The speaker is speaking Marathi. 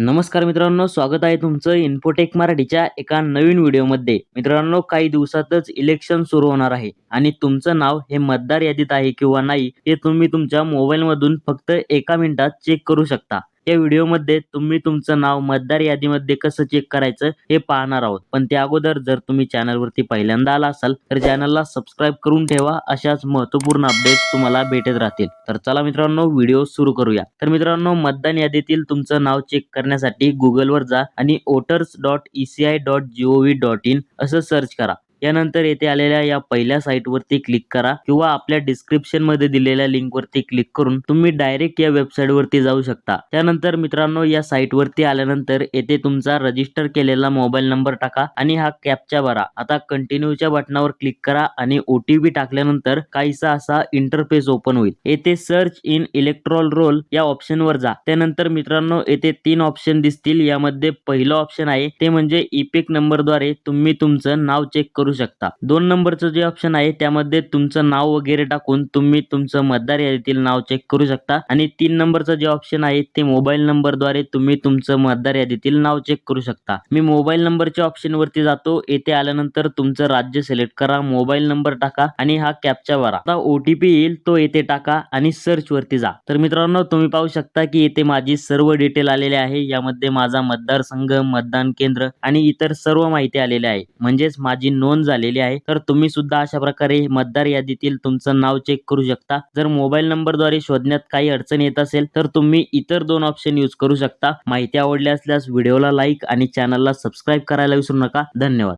नमस्कार मित्रांनो स्वागत आहे तुमचं इन्फोटेक मराठीच्या एका नवीन व्हिडिओमध्ये. मित्रांनो काही दिवसातच इलेक्शन सुरू होणार आहे आणि तुमचं नाव हे मतदार यादीत आहे किंवा नाही हे तुम्ही तुमच्या मोबाईल मधून फक्त एका मिनिटात चेक करू शकता. या व्हिडिओमध्ये तुम्ही तुमचं नाव मतदार यादीमध्ये कसं चेक करायचं हे पाहणार आहोत. पण त्या अगोदर जर तुम्ही चॅनलवरती पहिल्यांदा आला असाल तर चॅनलला सबस्क्राईब करून ठेवा. अशाच महत्त्वपूर्ण अपडेट्स तुम्हाला भेटत राहतील. तर चला मित्रांनो व्हिडिओ सुरू करूया. तर मित्रांनो मतदान यादीतील तुमचं नाव चेक करण्यासाठी गुगलवर जा आणि voters dot ECI dot GOV dot in असं सर्च करा. यानंतर येथे आलेल्या या पहिल्या साईटवरती क्लिक करा किंवा आपल्या डिस्क्रिप्शनमध्ये दिलेल्या लिंक वरती क्लिक करून तुम्ही डायरेक्ट या वेबसाईट वरती जाऊ शकता. त्यानंतर मित्रांनो या साईट वरती आल्यानंतर येथे तुमचा रजिस्टर केलेला मोबाईल नंबर टाका आणि हा कॅपचा भरा. आता कंटिन्यूच्या बटनावर क्लिक करा आणि ओटीपी टाकल्यानंतर काहीसा असा इंटरफेस ओपन होईल. येथे सर्च इन इलेक्ट्रॉल रोल या ऑप्शन वर जा. त्यानंतर मित्रांनो येथे तीन ऑप्शन दिसतील. यामध्ये पहिलं ऑप्शन आहे ते म्हणजे इपिक नंबरद्वारे तुम्ही तुमचं नाव चेक करू शकता. दोन नंबरचं जे ऑप्शन आहे त्यामध्ये तुमचं नाव वगैरे टाकून तुम्ही तुमचं मतदार यादीतील नाव चेक करू शकता. आणि तीन नंबरचं जे ऑप्शन आहे ते मोबाईल नंबरद्वारे तुम्ही तुमचं मतदार यादीतील नाव चेक करू शकता. मी मोबाईल नंबरच्या ऑप्शन वरती जातो. येथे आल्यानंतर तुमचं राज्य सिलेक्ट करा मोबाईल नंबर टाका आणि हा कॅपचा भरा. आता ओटीपी येईल तो येथे टाका आणि सर्च वरती जा. तर मित्रांनो तुम्ही पाहू शकता की येथे माझी सर्व डिटेल आलेले आहे. यामध्ये माझा मतदारसंघ मतदान केंद्र आणि इतर सर्व माहिती आलेली आहे. म्हणजेच माझी नोंद नोंद झालेली आहे. तर तुम्ही सुद्धा अशा प्रकारे मतदार यादीतील तुमचं नाव चेक करू शकता. जर मोबाईल नंबरद्वारे शोधण्यात काही अडचण येत असेल तर तुम्ही इतर दोन ऑप्शन यूज करू शकता. माहिती आवडली असल्यास व्हिडिओला लाईक आणि चॅनलला सबस्क्राईब करायला विसरू नका. धन्यवाद.